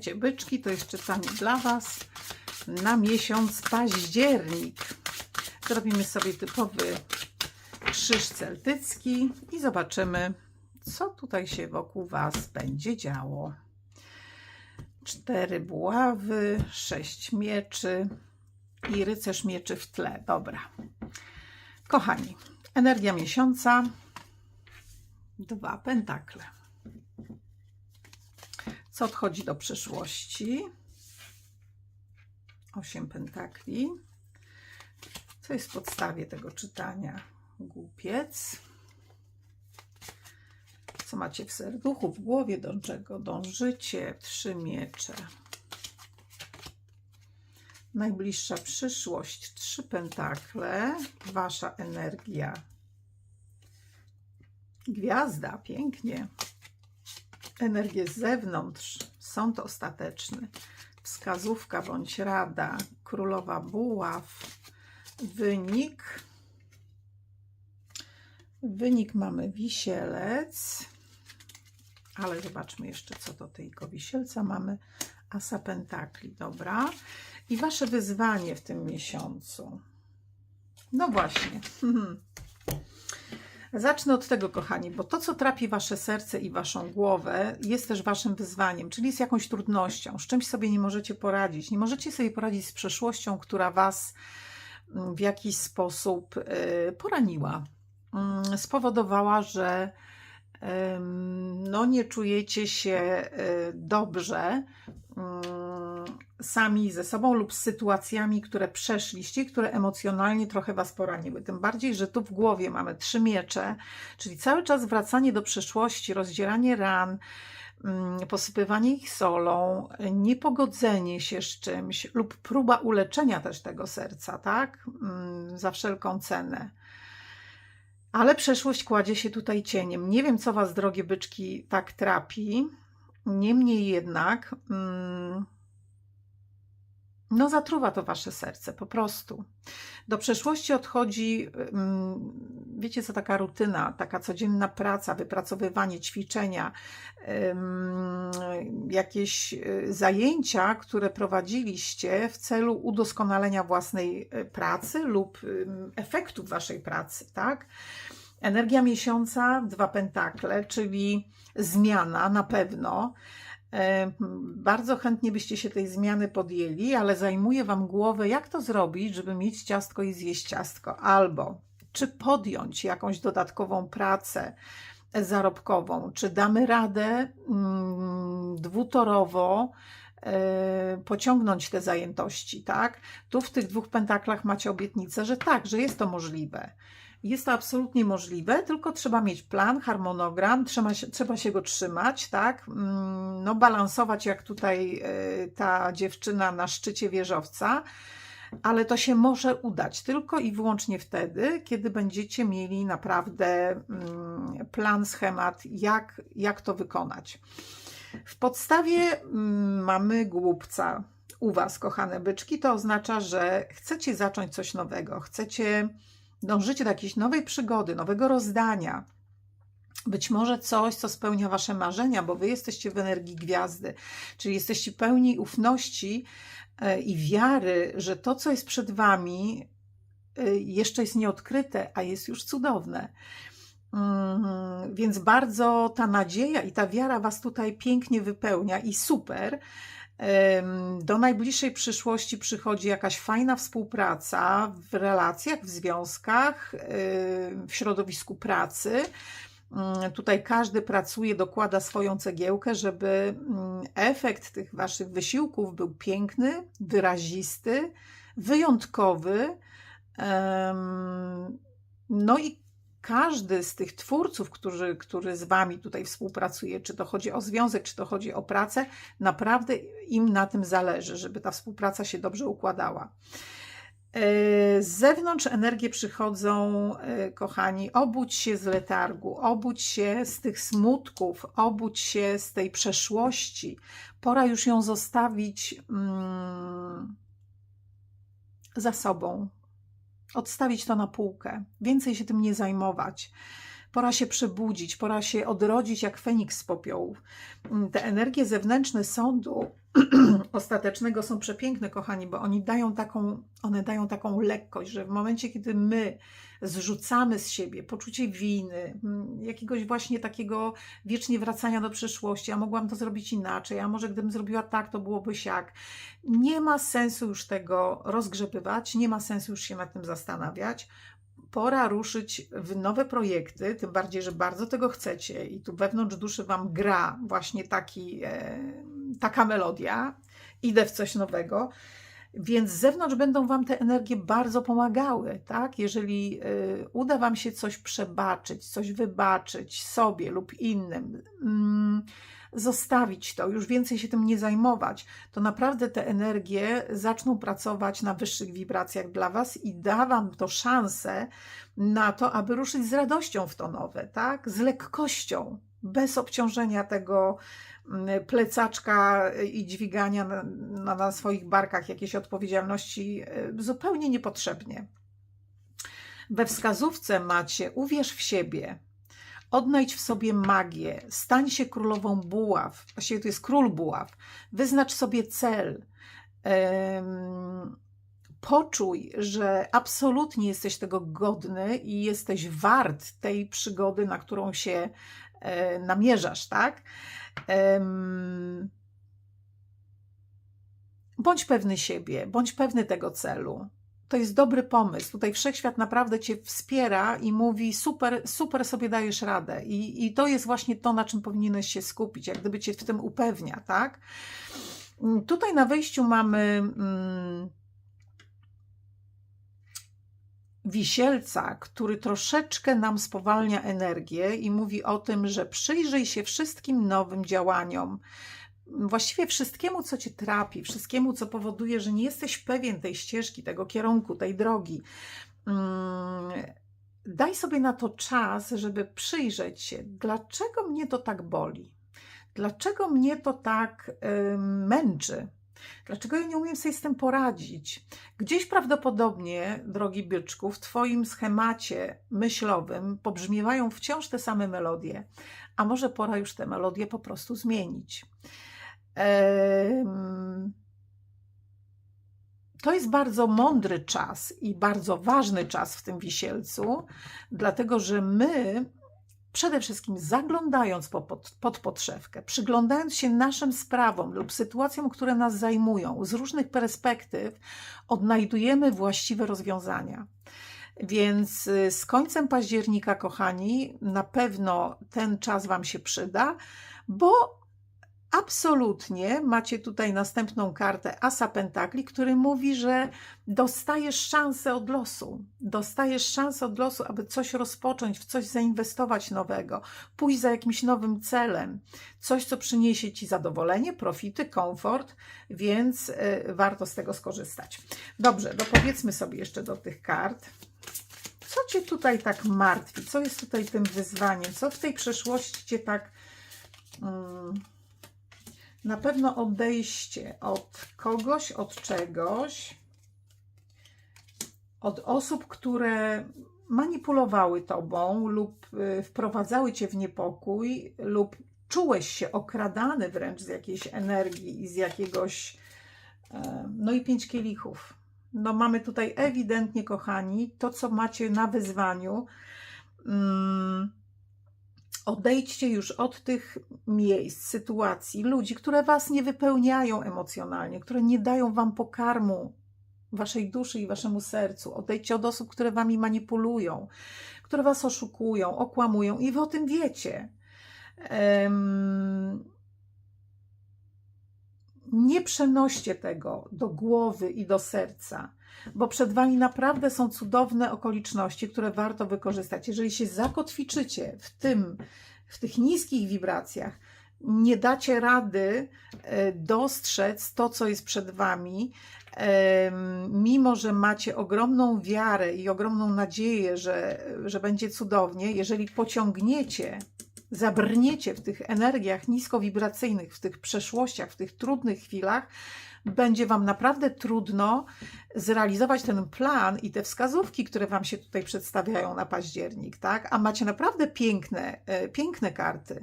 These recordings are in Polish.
Wiecie, byczki to jest czytanie dla Was na miesiąc październik. Zrobimy sobie typowy krzyż celtycki i zobaczymy, co tutaj się wokół Was będzie działo. Cztery buławy, sześć mieczy i rycerz mieczy w tle. Dobra. Kochani, energia miesiąca, dwa pentakle. Co odchodzi do przyszłości? Osiem pentakli. Co jest w podstawie tego czytania? Głupiec. Co macie w serduchu, w głowie, do czego dążycie? Trzy miecze. Najbliższa przyszłość, trzy pentakle. Wasza energia. Gwiazda, pięknie. Energię z zewnątrz, sąd ostateczny, wskazówka bądź rada, królowa buław, wynik. Wynik mamy wisielec, ale zobaczmy jeszcze, co do tego wisielca mamy. Asa pentakli, dobra. I wasze wyzwanie w tym miesiącu. No właśnie. Zacznę od tego, kochani, bo to, co trapi wasze serce i waszą głowę, jest też waszym wyzwaniem, czyli z jakąś trudnością, z czymś sobie nie możecie poradzić. Nie możecie sobie poradzić z przeszłością, która was mm, w jakiś sposób y, poraniła, mm, spowodowała, że no, nie czujecie się y, dobrze mm, sami ze sobą lub z sytuacjami, które przeszliście, które emocjonalnie trochę Was poraniły. Tym bardziej, że tu w głowie mamy trzy miecze, czyli cały czas wracanie do przeszłości, rozdzieranie ran, mm, posypywanie ich solą, niepogodzenie się z czymś lub próba uleczenia też tego serca, tak? Mm, Za wszelką cenę. Ale przeszłość kładzie się tutaj cieniem. Nie wiem, co Was, drogie byczki, tak trapi. Niemniej jednak, mm, no zatruwa to wasze serce, po prostu. Do przeszłości odchodzi, mm, wiecie co, taka rutyna, taka codzienna praca, wypracowywanie, ćwiczenia, jakieś y, zajęcia, które prowadziliście w celu udoskonalenia własnej y, pracy lub ym, efektów waszej pracy, tak? Energia miesiąca, dwa pentakle, czyli zmiana na pewno. E, Bardzo chętnie byście się tej zmiany podjęli, ale zajmuje Wam głowę, jak to zrobić, żeby mieć ciastko i zjeść ciastko. Albo czy podjąć jakąś dodatkową pracę zarobkową, czy damy radę mm, dwutorowo e, pociągnąć te zajętości, tak? Tu w tych dwóch pentaklach macie obietnicę, że tak, że jest to możliwe. Jest to absolutnie możliwe, tylko trzeba mieć plan, harmonogram, trzeba się, trzeba się go trzymać, tak? Mm, No, balansować jak tutaj e, ta dziewczyna na szczycie wieżowca, ale to się może udać tylko i wyłącznie wtedy, kiedy będziecie mieli naprawdę mm, plan, schemat, jak, jak to wykonać. W podstawie mm, mamy głupca. U Was, kochane byczki, to oznacza, że chcecie zacząć coś nowego, chcecie dążycie do jakiejś nowej przygody, nowego rozdania. Być może coś, co spełnia Wasze marzenia, bo Wy jesteście w energii gwiazdy, czyli jesteście pełni ufności e, i wiary, że to, co jest przed Wami, e, jeszcze jest nieodkryte, a jest już cudowne. Mm, Więc bardzo ta nadzieja i ta wiara Was tutaj pięknie wypełnia i super. Do najbliższej przyszłości przychodzi jakaś fajna współpraca w relacjach, w związkach, w środowisku pracy. Mm, Tutaj każdy pracuje, dokłada swoją cegiełkę, żeby mm, efekt tych Waszych wysiłków był piękny, wyrazisty, wyjątkowy. No i każdy z tych twórców, którzy, który z Wami tutaj współpracuje, czy to chodzi o związek, czy to chodzi o pracę, naprawdę im na tym zależy, żeby ta współpraca się dobrze układała. E, Z zewnątrz energie przychodzą, e, kochani, obudź się z letargu, obudź się z tych smutków, obudź się z tej przeszłości. Pora już ją zostawić mm, za sobą, odstawić to na półkę, więcej się tym nie zajmować. Pora się przebudzić, pora się odrodzić jak Feniks z popiołów. Mm, Te energie zewnętrzne sądu ostatecznego są przepiękne, kochani, bo oni dają taką, one dają taką lekkość, że w momencie, kiedy my zrzucamy z siebie poczucie winy, mm, jakiegoś właśnie takiego wiecznie wracania do przeszłości, a mogłam to zrobić inaczej, a może gdybym zrobiła tak, to byłoby siak. Nie ma sensu już tego rozgrzebywać, nie ma sensu już się nad tym zastanawiać. Pora ruszyć w nowe projekty, tym bardziej, że bardzo tego chcecie i tu wewnątrz duszy Wam gra właśnie taki, e, taka melodia. Idę w coś nowego. Więc z zewnątrz będą Wam te energie bardzo pomagały, tak? Jeżeli y, uda Wam się coś przebaczyć, coś wybaczyć sobie lub innym, mm, zostawić to, już więcej się tym nie zajmować, to naprawdę te energie zaczną pracować na wyższych wibracjach dla Was i da Wam to szansę na to, aby ruszyć z radością w to nowe, tak? Z lekkością, bez obciążenia tego mm, plecaczka i dźwigania na, na, na swoich barkach jakiejś odpowiedzialności y, zupełnie niepotrzebnie. We wskazówce macie uwierz w siebie, odnajdź w sobie magię, stań się królową buław, właściwie to jest król buław, wyznacz sobie cel, em, poczuj, że absolutnie jesteś tego godny i jesteś wart tej przygody, na którą się e, namierzasz, tak? Em, Bądź pewny siebie, bądź pewny tego celu. To jest dobry pomysł. Tutaj wszechświat naprawdę cię wspiera i mówi: super, super sobie dajesz radę. I, I to jest właśnie to, na czym powinieneś się skupić, jak gdyby cię w tym upewnia, tak? Mm, Tutaj na wejściu mamy mm, wisielca, który troszeczkę nam spowalnia energię i mówi o tym, że przyjrzyj się wszystkim nowym działaniom, właściwie wszystkiemu, co cię trapi, wszystkiemu, co powoduje, że nie jesteś pewien tej ścieżki, tego kierunku, tej drogi. Mm, Daj sobie na to czas, żeby przyjrzeć się, dlaczego mnie to tak boli, dlaczego mnie to tak męczy. Dlaczego ja nie umiem sobie z tym poradzić? Gdzieś prawdopodobnie, drogi byczku, w Twoim schemacie myślowym pobrzmiewają wciąż te same melodie, a może pora już te melodie po prostu zmienić. To jest bardzo mądry czas i bardzo ważny czas w tym wisielcu, dlatego że my przede wszystkim zaglądając po, pod, pod podszewkę, przyglądając się naszym sprawom lub sytuacjom, które nas zajmują, z różnych perspektyw, odnajdujemy właściwe rozwiązania. Więc y, z końcem października, kochani, na pewno ten czas Wam się przyda, bo absolutnie macie tutaj następną kartę Asa Pentakli, który mówi, że dostajesz szansę od losu. Dostajesz szansę od losu, aby coś rozpocząć, w coś zainwestować nowego, pójść za jakimś nowym celem. Coś, co przyniesie Ci zadowolenie, profity, komfort, więc y, warto z tego skorzystać. Dobrze, dopowiedzmy sobie jeszcze do tych kart. Co Cię tutaj tak martwi? Co jest tutaj tym wyzwaniem? Co w tej przeszłości Cię tak... Mm, na pewno odejście od kogoś, od czegoś, od osób, które manipulowały tobą lub y, wprowadzały cię w niepokój, lub czułeś się okradany wręcz z jakiejś energii i z jakiegoś. No i pięć kielichów. No mamy tutaj ewidentnie, kochani, to, co macie na wyzwaniu. Mm, Odejdźcie już od tych miejsc, sytuacji, ludzi, które was nie wypełniają emocjonalnie, które nie dają wam pokarmu waszej duszy i waszemu sercu. Odejdźcie od osób, które wami manipulują, które was oszukują, okłamują i wy o tym wiecie. Em, nie przenoście tego do głowy i do serca, bo przed Wami naprawdę są cudowne okoliczności, które warto wykorzystać. Jeżeli się zakotwiczycie w tym, w tych niskich wibracjach, nie dacie rady e, dostrzec to, co jest przed Wami, em, mimo że macie ogromną wiarę i ogromną nadzieję, że, że będzie cudownie, jeżeli pociągniecie zabrniecie w tych energiach niskowibracyjnych, w tych przeszłościach, w tych trudnych chwilach, będzie Wam naprawdę trudno zrealizować ten plan i te wskazówki, które Wam się tutaj przedstawiają na październik, tak? A macie naprawdę piękne, e, piękne karty.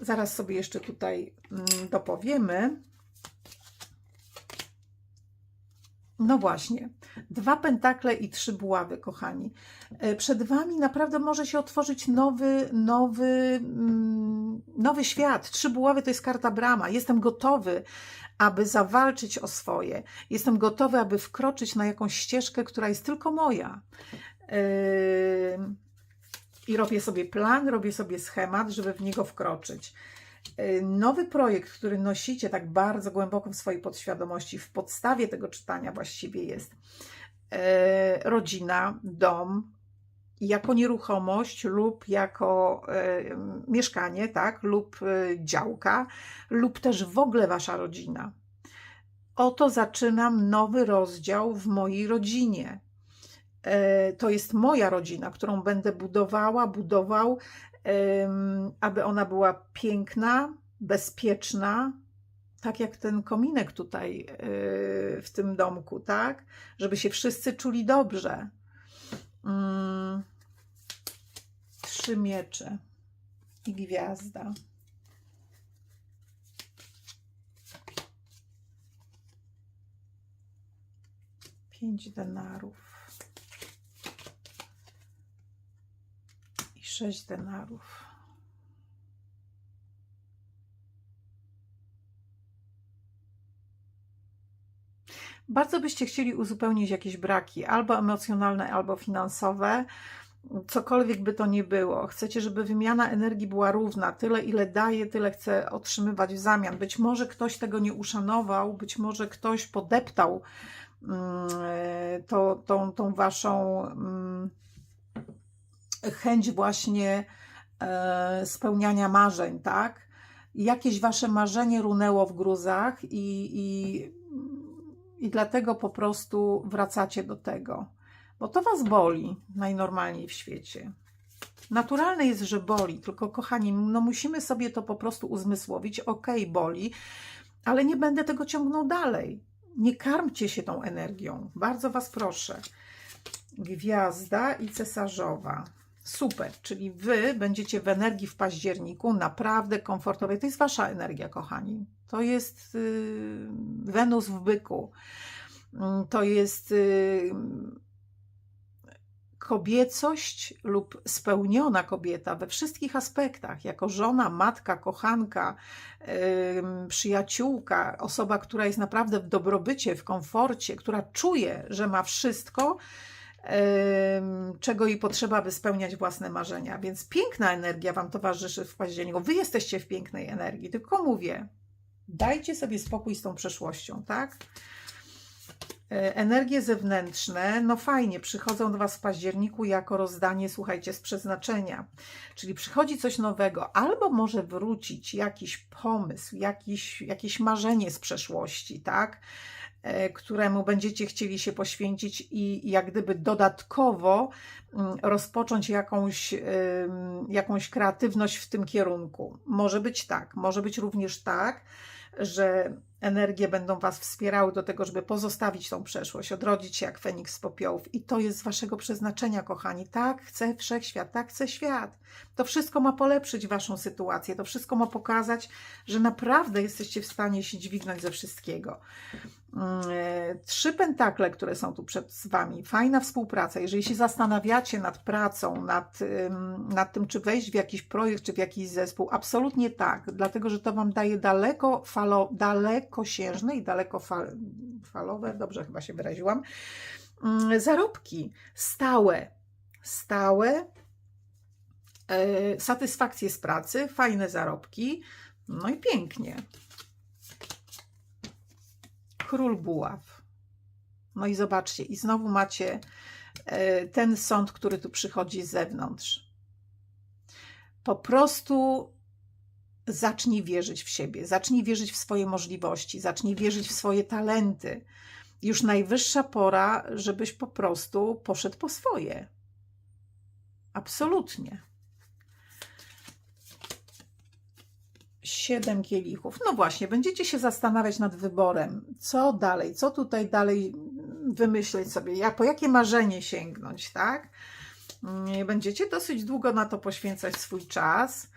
Zaraz sobie jeszcze tutaj mm, dopowiemy. No właśnie, dwa pentakle i trzy buławy, kochani. E, Przed Wami naprawdę może się otworzyć nowy, nowy, mm, nowy świat. Trzy buławy to jest karta brama. Jestem gotowy, aby zawalczyć o swoje. Jestem gotowy, aby wkroczyć na jakąś ścieżkę, która jest tylko moja. I robię sobie plan, robię sobie schemat, żeby w niego wkroczyć. Yy, Nowy projekt, który nosicie tak bardzo głęboko w swojej podświadomości, w podstawie tego czytania właściwie jest yy, rodzina, dom, jako nieruchomość lub jako yy, mieszkanie, tak, lub działka, lub też w ogóle wasza rodzina. Oto zaczynam nowy rozdział w mojej rodzinie. To jest moja rodzina, którą będę budowała, budował, aby ona była piękna, bezpieczna, tak jak ten kominek tutaj e, w tym domku, tak? Żeby się wszyscy czuli dobrze. Mm. Trzy miecze i gwiazda. Pięć denarów. I sześć denarów. Bardzo byście chcieli uzupełnić jakieś braki, albo emocjonalne, albo finansowe, cokolwiek by to nie było. Chcecie, żeby wymiana energii była równa. Tyle, ile daje, tyle chcę otrzymywać w zamian. Być może ktoś tego nie uszanował, być może ktoś podeptał mm, to, tą, tą waszą mm, chęć właśnie e, spełniania marzeń, tak? Jakieś wasze marzenie runęło w gruzach i, i, i dlatego po prostu wracacie do tego. Bo to was boli najnormalniej w świecie. Naturalne jest, że boli, tylko kochani, no musimy sobie to po prostu uzmysłowić. Okej, boli, ale nie będę tego ciągnął dalej. Nie karmcie się tą energią. Bardzo was proszę. Gwiazda i cesarzowa. Super, czyli wy będziecie w energii w październiku naprawdę komfortowej. To jest wasza energia, kochani. To jest y, Wenus w byku. Mm, To jest y, kobiecość lub spełniona kobieta we wszystkich aspektach, jako żona, matka, kochanka, ym, przyjaciółka, osoba, która jest naprawdę w dobrobycie, w komforcie, która czuje, że ma wszystko, czego jej potrzeba, aby spełniać własne marzenia. Więc piękna energia Wam towarzyszy w październiku. Wy jesteście w pięknej energii, tylko mówię, dajcie sobie spokój z tą przeszłością, tak? E, Energie zewnętrzne, no fajnie, przychodzą do Was w październiku jako rozdanie, słuchajcie, z przeznaczenia. Czyli przychodzi coś nowego, albo może wrócić jakiś pomysł, jakiś, jakieś marzenie z przeszłości, tak? E, Któremu będziecie chcieli się poświęcić i jak gdyby dodatkowo mm, rozpocząć jakąś, jakąś kreatywność w tym kierunku. Może być tak, może być również tak, że energie będą Was wspierały do tego, żeby pozostawić tą przeszłość, odrodzić się jak Feniks z popiołów. I to jest z Waszego przeznaczenia, kochani. Tak chce wszechświat, tak chce świat. To wszystko ma polepszyć Waszą sytuację, to wszystko ma pokazać, że naprawdę jesteście w stanie się dźwignąć ze wszystkiego. Mm, e, Trzy pentakle, które są tu przed Wami, fajna współpraca. Jeżeli się zastanawiacie nad pracą, nad, nad tym, czy wejść w jakiś projekt, czy w jakiś zespół, absolutnie tak, dlatego że to Wam daje daleko falo, dalekosiężne i daleko fal, falowe, dobrze chyba się wyraziłam, mm, zarobki stałe, stałe, e, satysfakcję z pracy, fajne zarobki, no i pięknie. Król buław. No i zobaczcie, i znowu macie e, ten sąd, który tu przychodzi z zewnątrz. Po prostu zacznij wierzyć w siebie, zacznij wierzyć w swoje możliwości, zacznij wierzyć w swoje talenty. Już najwyższa pora, żebyś po prostu poszedł po swoje. Absolutnie. Siedem kielichów. No właśnie, będziecie się zastanawiać nad wyborem. Co dalej? Co tutaj dalej wymyśleć sobie? Jak, po jakie marzenie sięgnąć, tak? Mm, Będziecie dosyć długo na to poświęcać swój czas,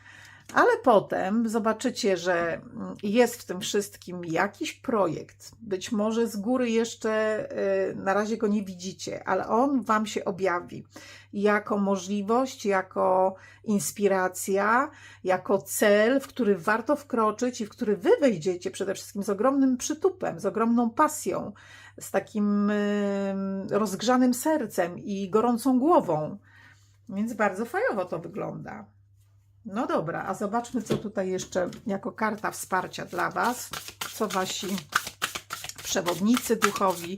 ale potem zobaczycie, że jest w tym wszystkim jakiś projekt. Być może z góry jeszcze y, na razie go nie widzicie, ale on Wam się objawi jako możliwość, jako inspiracja, jako cel, w który warto wkroczyć i w który Wy wejdziecie przede wszystkim z ogromnym przytupem, z ogromną pasją, z takim y, rozgrzanym sercem i gorącą głową. Więc bardzo fajowo to wygląda. No dobra, a zobaczmy, co tutaj jeszcze jako karta wsparcia dla Was, co Wasi przewodnicy duchowi,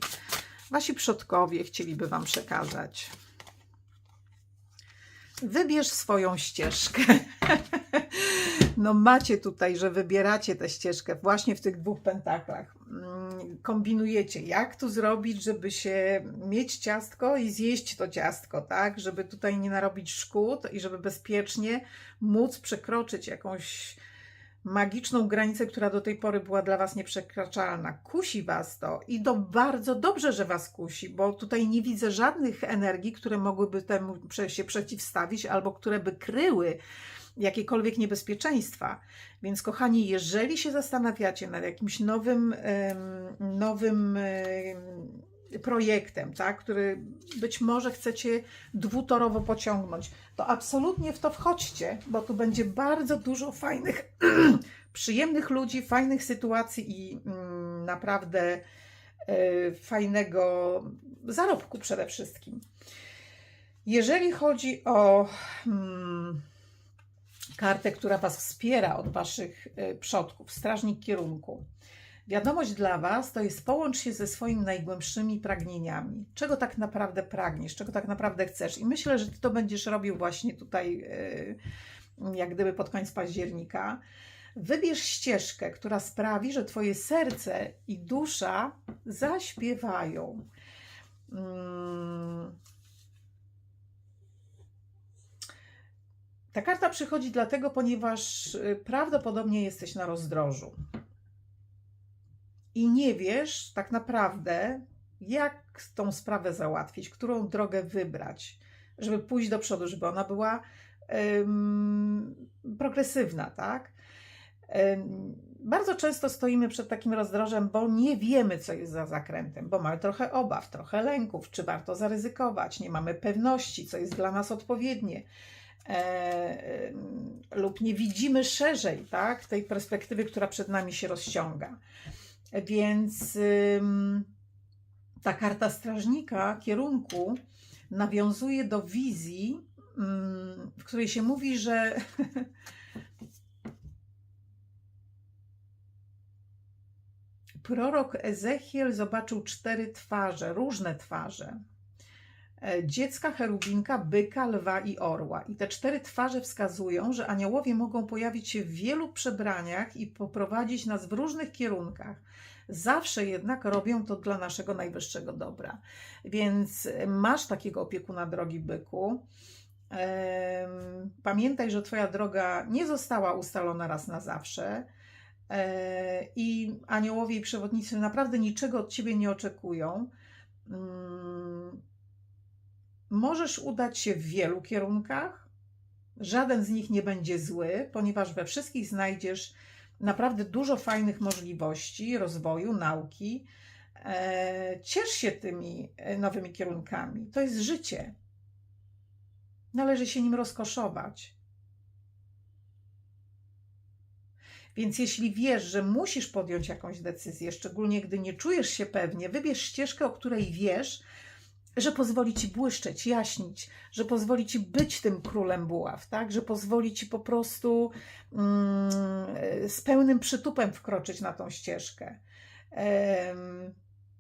Wasi przodkowie chcieliby Wam przekazać. Wybierz swoją ścieżkę. No macie tutaj, że wybieracie tę ścieżkę właśnie w tych dwóch pentaklach. Mm, Kombinujecie, jak tu zrobić, żeby się mieć ciastko i zjeść to ciastko, tak? Żeby tutaj nie narobić szkód i żeby bezpiecznie móc przekroczyć jakąś magiczną granicę, która do tej pory była dla Was nieprzekraczalna. Kusi Was to i to bardzo dobrze, że Was kusi, bo tutaj nie widzę żadnych energii, które mogłyby temu się przeciwstawić albo które by kryły jakiekolwiek niebezpieczeństwa. Więc kochani, jeżeli się zastanawiacie nad jakimś nowym, nowym projektem, tak, który być może chcecie dwutorowo pociągnąć, to absolutnie w to wchodźcie, bo tu będzie bardzo dużo fajnych, przyjemnych ludzi, fajnych sytuacji i mm, naprawdę e, fajnego zarobku przede wszystkim. Jeżeli chodzi o mm, kartę, która Was wspiera od Waszych y, przodków, strażnik kierunku. Wiadomość dla Was to jest połącz się ze swoimi najgłębszymi pragnieniami. Czego tak naprawdę pragniesz, czego tak naprawdę chcesz. I myślę, że Ty to będziesz robił właśnie tutaj, y, jak gdyby pod koniec października. Wybierz ścieżkę, która sprawi, że Twoje serce i dusza zaśpiewają. Mm. Ta karta przychodzi dlatego, ponieważ y, prawdopodobnie jesteś na rozdrożu i nie wiesz tak naprawdę, jak tą sprawę załatwić, którą drogę wybrać, żeby pójść do przodu, żeby ona była ym, progresywna, tak? Ym, bardzo często stoimy przed takim rozdrożem, bo nie wiemy, co jest za zakrętem, bo mamy trochę obaw, trochę lęków, czy warto zaryzykować, nie mamy pewności, co jest dla nas odpowiednie e, lub nie widzimy szerzej tak, tej perspektywy, która przed nami się rozciąga. Więc ta karta strażnika kierunku nawiązuje do wizji, w której się mówi, że prorok Ezechiel zobaczył cztery twarze, różne twarze dziecka, cherubinka, byka, lwa i orła. I te cztery twarze wskazują, że aniołowie mogą pojawić się w wielu przebraniach i poprowadzić nas w różnych kierunkach. Zawsze jednak robią to dla naszego najwyższego dobra. Więc masz takiego opiekuna drogi byku. Pamiętaj, że Twoja droga nie została ustalona raz na zawsze. E, I aniołowie i przewodnicy naprawdę niczego od ciebie nie oczekują. Możesz udać się w wielu kierunkach. Żaden z nich nie będzie zły, ponieważ we wszystkich znajdziesz naprawdę dużo fajnych możliwości rozwoju, nauki. E, Ciesz się tymi e, nowymi kierunkami. To jest życie. Należy się nim rozkoszować. Więc jeśli wiesz, że musisz podjąć jakąś decyzję, szczególnie gdy nie czujesz się pewnie, wybierz ścieżkę, o której wiesz, że pozwoli ci błyszczeć, jaśnić, że pozwoli ci być tym królem buław, tak? Że pozwoli ci po prostu mm, z pełnym przytupem wkroczyć na tą ścieżkę.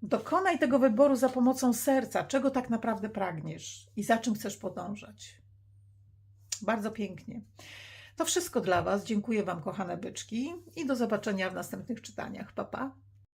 Dokonaj tego wyboru za pomocą serca, czego tak naprawdę pragniesz i za czym chcesz podążać. Bardzo pięknie. To wszystko dla Was. Dziękuję Wam, kochane byczki, i do zobaczenia w następnych czytaniach. Pa, pa.